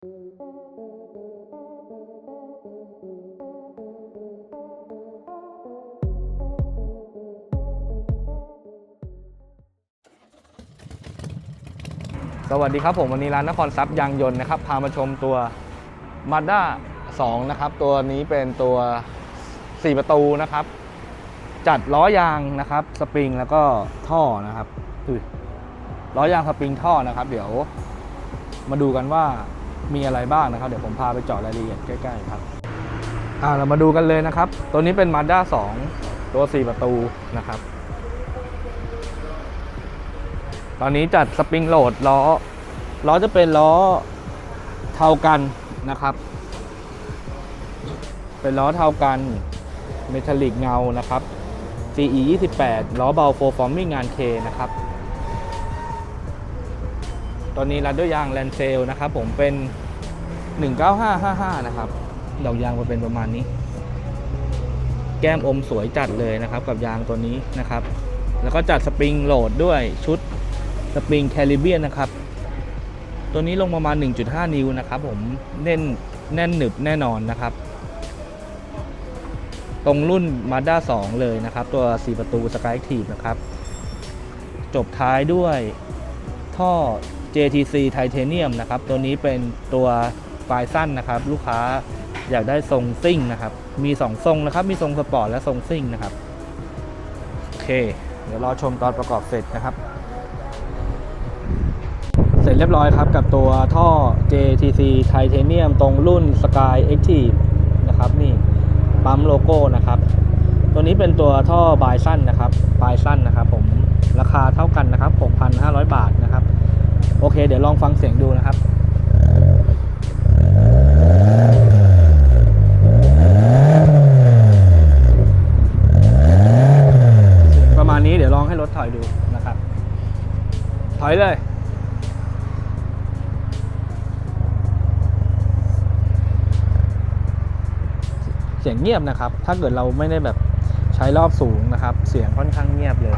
สวัสดีครับผมวันนี้ร้านนครทรัพย์ยางยนต์นะครับพามาชมตัว Mazda 2 นะครับ ตัวนี้เป็นตัว 4 ประตูนะครับ จัดล้อยางนะครับ สปริงแล้วก็ท่อนะครับล้อยางสปริงท่อนะครับ เดี๋ยวมาดูกันว่า มีอะไรบ้างนะครับ เดี๋ยวผมพาไปเจาะรายละเอียดใกล้ๆครับอ่าเรามาดูกันเลยนะครับ ตัวนี้เป็น Mazda 2 ตัว 4 ประตูนะครับ ตอนนี้จัดสปริงโหลดล้อ ล้อจะเป็นล้อเท่ากันนะครับ เป็นล้อเท่ากันเมทัลลิกเงานะครับ CE 28ล้อเบาโฟฟอร์มิ่งงาน K นะครับ ตอนนี้รัดด้วยยางแลนเซลนะครับผมเป็น 19555 นะครับ ดอกยางมาเป็นประมาณนี้ แก้มอมสวยจัดเลยนะครับ กับยางตัวนี้นะครับ แล้วก็จัดสปริงโหลดด้วยชุดสปริงแคลิเบียนนะครับ ตัวนี้ลงประมาณ 1.5 นิ้วนะครับผมแน่นแน่นหนึบแน่นอนนะครับ ตรงรุ่น Mazda 2 เลยนะครับ ตัว 4 ประตู Skyactiv นะครับ จบท้ายด้วยท่อ JTC Titanium นะครับ ตัวนี้เป็นตัวปลายสั้นนะครับ ลูกค้าอยากได้ทรงซิ่งนะครับ มี 2 ทรงนะครับ มีทรงสปอร์ตและทรงซิ่งนะครับ โอเค เดี๋ยวรอชมตอนประกอบเสร็จนะครับ เสร็จเรียบร้อยครับกับตัวท่อ JTC Titanium ตรงรุ่น Sky Active นะครับนี่ปั๊มโลโก้นะครับ ตัวนี้เป็นตัวท่อบายสั้นนะครับบายสั้นนะครับ ผมราคาเท่ากันนะครับ 6,500 บาทนะครับ โอเค เดี๋ยวลองฟังเสียงดูนะครับประมาณนี้เดี๋ยวลองให้รถถอยดูนะครับ ถอยเลยเสียงเงียบนะครับ ถ้าเกิดเราไม่ได้แบบใช้รอบสูงนะครับ เสียงค่อนข้างเงียบเลย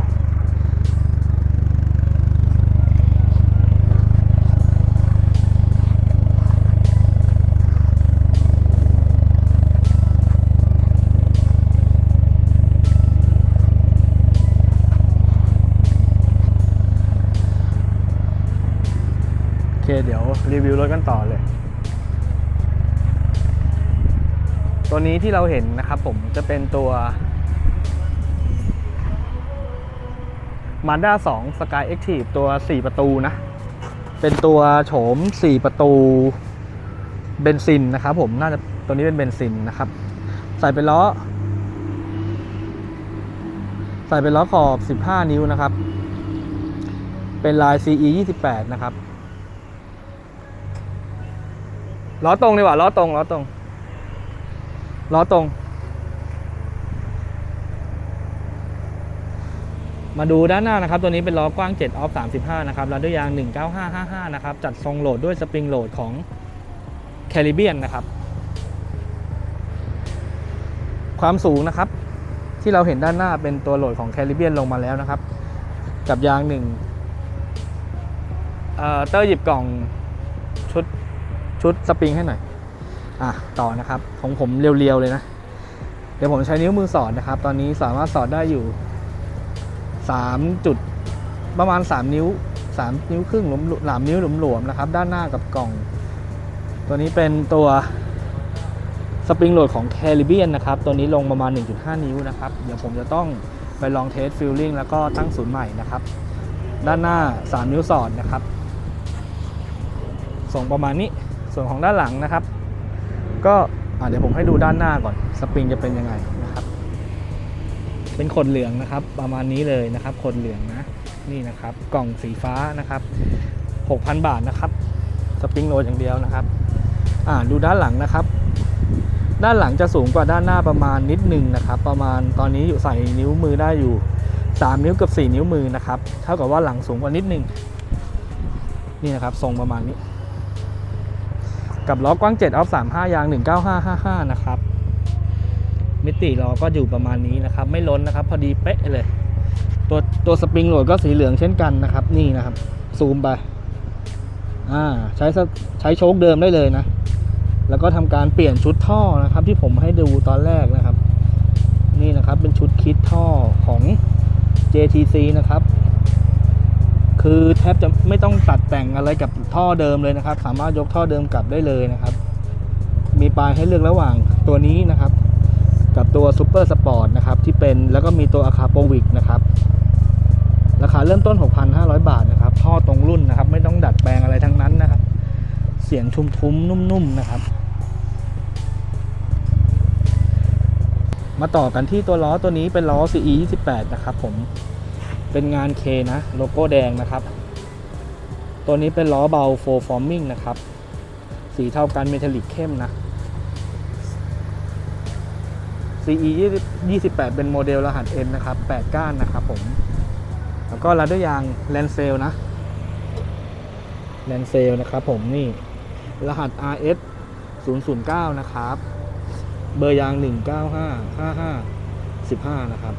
โอเค เดี๋ยว รีวิวรถกันต่อเลย ตัวนี้ที่เราเห็นนะครับผมจะเป็นตัว Mazda 2 Sky Active ตัว 4 ประตูนะ เป็นตัวโฉม 4 ประตูเบนซินนะครับผมน่าจะตัวนี้เป็นเบนซินนะครับ ใส่เป็นล้อ ใส่เป็นล้อขอบ 15 นิ้วนะครับ เป็นลาย CE 28 นะครับ ล้อตรงดีกว่าล้อตรงล้อตรงล้อตรง มาดูด้านหน้านะครับ ตัวนี้เป็นล้อกว้าง7ออฟ35 นะครับแล้วด้วยยาง 19555 นะครับ จัดทรงโหลดด้วยสปริงโหลดของ c a r i b b i a n นะครับ ความสูงนะครับ ที่เราเห็นด้านหน้าเป็นตัวโหลดของ c a r i b b i a n ลงมาแล้วนะครับ กับยางหนึ่งเอ่อเตอร์หยิบกล่องชุด ชุดสปริงให้หน่อย อะต่อนะครับ ของผมเรียวๆเลยนะ เดี๋ยวผมใช้นิ้วมือสอดนะครับ ตอนนี้สามารถสอดได้อยู่3จุดประมาณ 3 นิ้ว 3 นิ้วครึ่งหลุมหลามนิ้วหลวมๆนะครับ ด้านหน้ากับกล่อง ตัวนี้เป็นตัวสปริงโหลดของ c a r i b b i a n นะครับ ตัวนี้ลงประมาณ 1.5 นิ้วนะครับ เดี๋ยวผมจะต้องไปลองเทสฟิลลิ่งแล้วก็ตั้งศูนย์ใหม่นะครับ ด้านหน้า 3 นิ้วสอดนะครับ ส่งประมาณนี้ ส่วนของด้านหลังนะครับ ก็เดี๋ยวผมให้ดูด้านหน้าก่อนสปริงจะเป็นยังไงนะครับ เป็นขนเหลืองนะครับ ประมาณนี้เลยนะครับขนเหลืองนะนี่นะครับ กล่องสีฟ้านะครับ 6,000 บาทนะครับสปริงโหลดอย่างเดียวนะครับอ่าดูด้านหลังนะครับ ด้านหลังจะสูงกว่าด้านหน้าประมาณนิดนึงนะครับ ประมาณตอนนี้อยู่ใส่นิ้วมือได้อยู่ 3 นิ้วกับ 4 นิ้วมือนะครับเท่ากับว่าหลังสูงกว่านิดนึงนี่นะครับทรงประมาณนี้ กับล้อกว้าง7ออฟ35 ยาง 19555 นะครับ มิติล้อก็อยู่ประมาณนี้นะครับ ไม่ล้นนะครับ พอดีเป๊ะเลย ตัวตัวสปริงโหลดก็สีเหลืองเช่นกันนะครับ นี่นะครับ ซูมไป อ่า ใช้ใช้โชคเดิมได้เลยนะ แล้วก็ทำการเปลี่ยนชุดท่อนะครับ ที่ผมให้ดูตอนแรกนะครับ นี่นะครับเป็นชุดคิดท่อของ JTC นะครับ คือแทบจะไม่ต้องตัดแต่งอะไรกับท่อเดิมเลยนะครับ สามารถยกท่อเดิมกลับได้เลยนะครับ มีปลายให้เลือกระหว่างตัวนี้นะครับ กับตัวซูเปอร์สปอร์ตนะครับที่เป็นแล้วก็มีตัวอาคาโปวิกนะครับ ราคาเริ่มต้น 6,500 บาทนะครับท่อตรงรุ่นนะครับ ไม่ต้องดัดแปลงอะไรทั้งนั้นนะครับ เสียงทุ้มๆนุ่มๆนะครับมาต่อกันที่ตัวล้อตัวนี้เป็นล้อ CE 28 นะครับผม เป็นงาน K นะ โลโก้แดงนะครับ ตัวนี้เป็นล้อเบา f o r forming นะครับ สีเท่ากันเมทัลลิกเข้มนะ CE 28 เป็นโมเดลรหัส N นะครับ 8 ก้านนะครับผม แล้วก็รัดด้วยยางแลนเซลนะแลนเซลนะครับผมนี่ รหัส RS 009 นะครับ เบอร์ยาง 195 55 15 นะครับ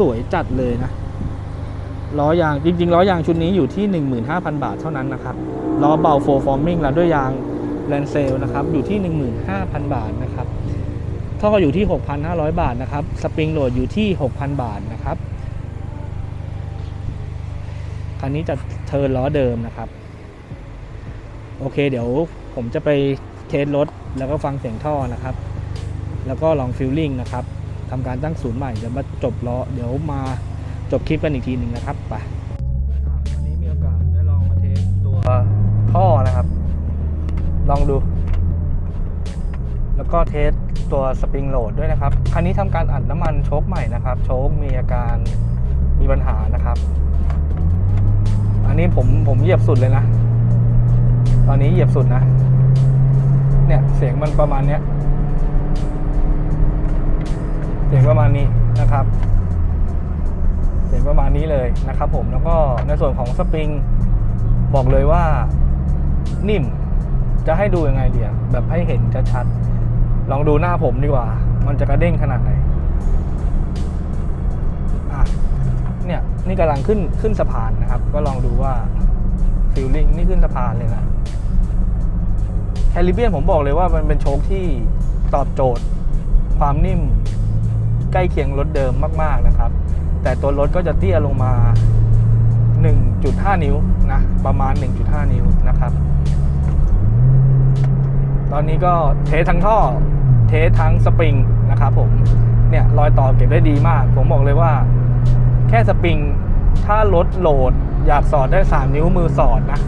สวยจัดเลยนะล้อยางจริง ๆ ล้อยางชุดนี้อยู่ที่ 15,000 บาทเท่านั้นนะครับล้อเบาโฟร์ฟอร์มิงแล้วด้วยยางแลนเซลนะครับอยู่ที่ 15,000 บาทนะครับท่ออยู่ที่ 6,500 บาทนะครับสปริงโหลดอยู่ที่ 6,000 บาทนะครับคันนี้จะเทิร์นล้อเดิมนะครับ โอเค เดี๋ยวผมจะไปเทสรถแล้วก็ฟังเสียงท่อนะครับ แล้วก็ลองฟิลลิ่งนะครับ ทำการตั้งศูนย์ใหม่เดี๋ยวมาจบล้อเดี๋ยวมาจบคลิปกันอีกทีหนึ่งนะครับไปวันนี้มีโอกาสได้ลองมาเทสตัวท่อนะครับ ลองดู แล้วก็เทสตัวสปริงโหลดด้วยนะครับคันนี้ทำการอัดน้ำมันโชคใหม่นะครับ โชคมีอาการมีปัญหานะครับ อันนี้ผมผมเหยียบสุดเลยนะ ตอนนี้เหยียบสุดนะ เนี่ยเสียงมันประมาณเนี้ย เสียงประมาณนี้นะครับ เสียงประมาณนี้เลยนะครับ ผมแล้วก็ในส่วนของสปริงบอกเลยว่านิ่มจะให้ดูยังไงเดียแบบให้เห็นชัดๆลองดูหน้าผมดีกว่า มันจะกระเด้งขนาดไหนอะเนี่ยนี่กำลังขึ้นขึ้นสะพานนะครับ ก็ลองดูว่าฟิลลิ่งนี่ขึ้นสะพานเลยนะแคลิเบียนผมบอกเลยว่ามันเป็นโชคที่ตอบโจทย์ ความนิ่ม ใกล้เคียงรถเดิมมากๆนะครับ แต่ตัวรถก็จะเตี้ยลงมา 1.5 นิ้วนะประมาณ 1.5 นิ้วนะครับ ตอนนี้ก็เททั้งท่อเททั้งสปริงนะครับผมเนี่ยรอยต่อเก็บได้ดีมาก ผมบอกเลยว่าแค่สปริงถ้ารถโหลดอยากสอดได้ 3 นิ้วมือสอดนะ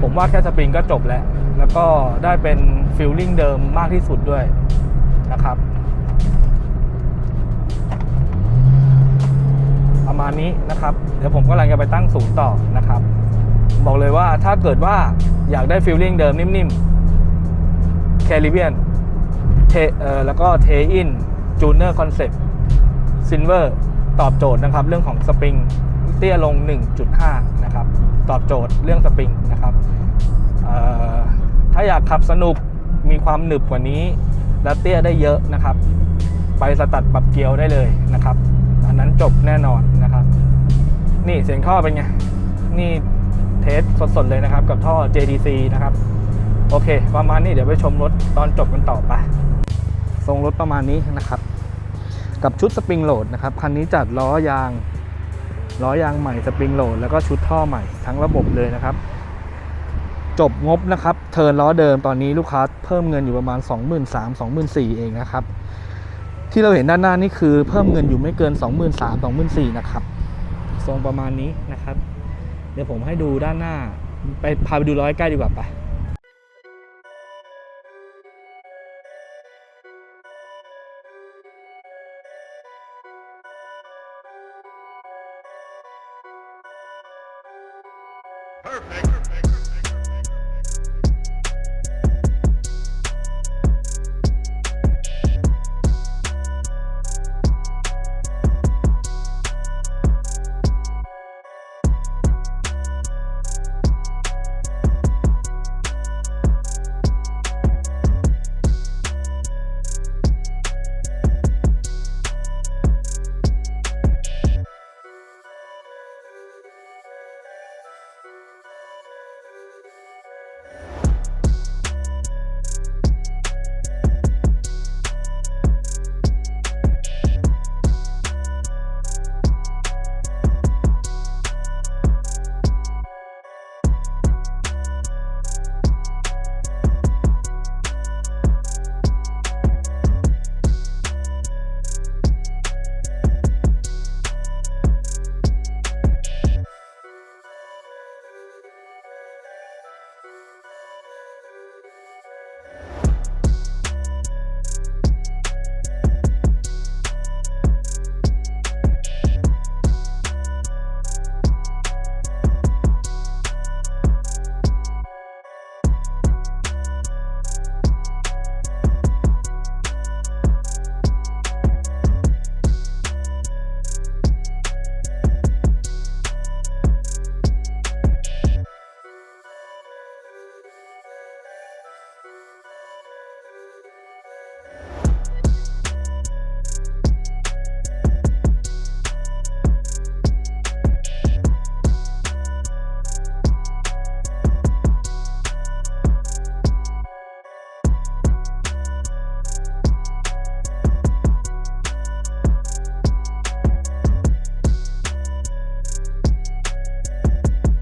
ผมว่าแค่สปริงก็จบแล้ว แล้วก็ได้เป็นฟิลลิ่งเดิมมากที่สุดด้วยนะครับ ประมาณนี้นะครับ เดี๋ยวผมก็กำลังจะไปตั้งศูนย์ต่อนะครับ บอกเลยว่าถ้าเกิดว่าอยากได้ฟิลลิ่งเดิมนิ่มๆแคริเบียนเทเอ่อแล้วก็เทอินจูเนอร์คอนเซ็ปต์ซินเวอร์ตอบโจทย์นะครับ เรื่องของสปริงเตี้ยลง 1.5 นะครับ ตอบโจทย์เรื่องสปริงนะครับเอ่อถ้าอยากขับสนุกมีความหนึบกว่านี้ และเตี้ยได้เยอะนะครับ ไปสตัดปรับเกียวได้เลยนะครับ นนั้นจบแน่นอนนะครับ นี่เสียงท่อเป็นไง นี่เทสสดๆเลยนะครับ กับท่อ JDC นะครับ โอเค ประมาณนี้เดี๋ยวไปชมรถตอนจบกันต่อไป ทรงรถประมาณนี้นะครับ กับชุดสปริงโหลดนะครับ คันนี้จัดล้อยาง ล้อยางใหม่สปริงโหลดแล้วก็ชุดท่อใหม่ทั้งระบบเลยนะครับ จบงบนะครับ เทินล้อเดิมตอนนี้ลูกค้าเพิ่มเงินอยู่ประมาณ 23,000 24,000เองนะครับ ที่เราเห็นด้านหน้านี่คือเพิ่มเงินอยู่ไม่เกิน 23,000 24,000นะครับทรงประมาณนี้นะครับ เดี๋ยวผมให้ดูด้านหน้า ไปพาไปดูร้อยใกล้ดีกว่าไป Perfect.